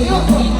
Eu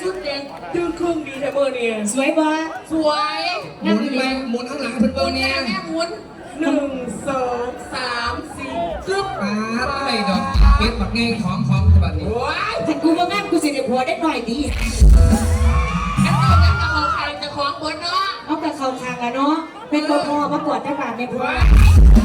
ชุดแดงดึงครึ่งอยู่แต่เบอร์เนี่ยสวยปะสวยหมุนไปหมุนข้างหลังเป็นหเบมุเนี่แม่ยแม่หมุนหนึ่งสองสามสี่กึ๊บป้าดไปดอกเป็นปักแง่งของของฉบับนี้ว้ายถ้ากูมางั้นกูสิเดี๋ยวหัวได้หน่อยดีอันนี้จะของใครจะของบนเนาะเอาแต่เขาทางอะเนาะเป็นตัวพ่อประกวดเจ้าบ่าวในผัวว้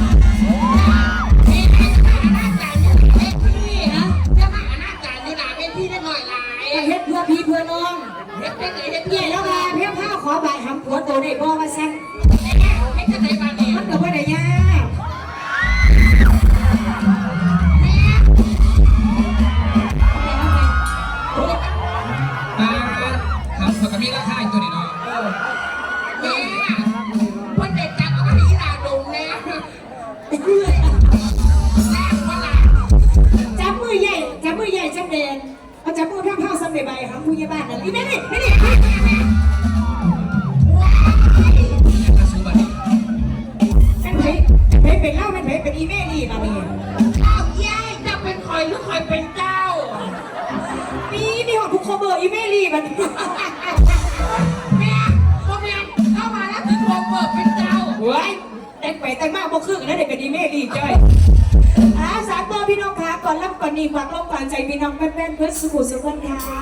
พี่เพื่อน้องเฮ็ดเป็นไงเฮ็ดเย่แล้วมาเพียงข้าขอใบหำขวดตัวได้บ่มาแซงเฮ็ดจังไหนบางนี่มันก็บ้ยากมาทำสกมีราคาตัวนี้เนาะแม่คนเด็กจับก็ไปอีลาดงนะ ฉันเผยเผยเป็นเล่ามันเผยเป็นอีเมลี่มานี่ยเอาแย่จะเป็นคอยหรือคอยเป็นเจ้า มีมีของทุกคเบอร์อีเมลี่มันแม่พ่อแม่เข้ามาแล้วถึงโทรเปิดเป็นเจ้าเว้ยแต่ไปแตงมากบ่ครึ่งนะเด็กเป็นอีเมลี่จ้อยอาสามตัวพี่น้องคะก่อนรับก่อนนี่ฝากรบกวนใจพี่น้องแม่นเพื่อสุขสุพรรณค่ะ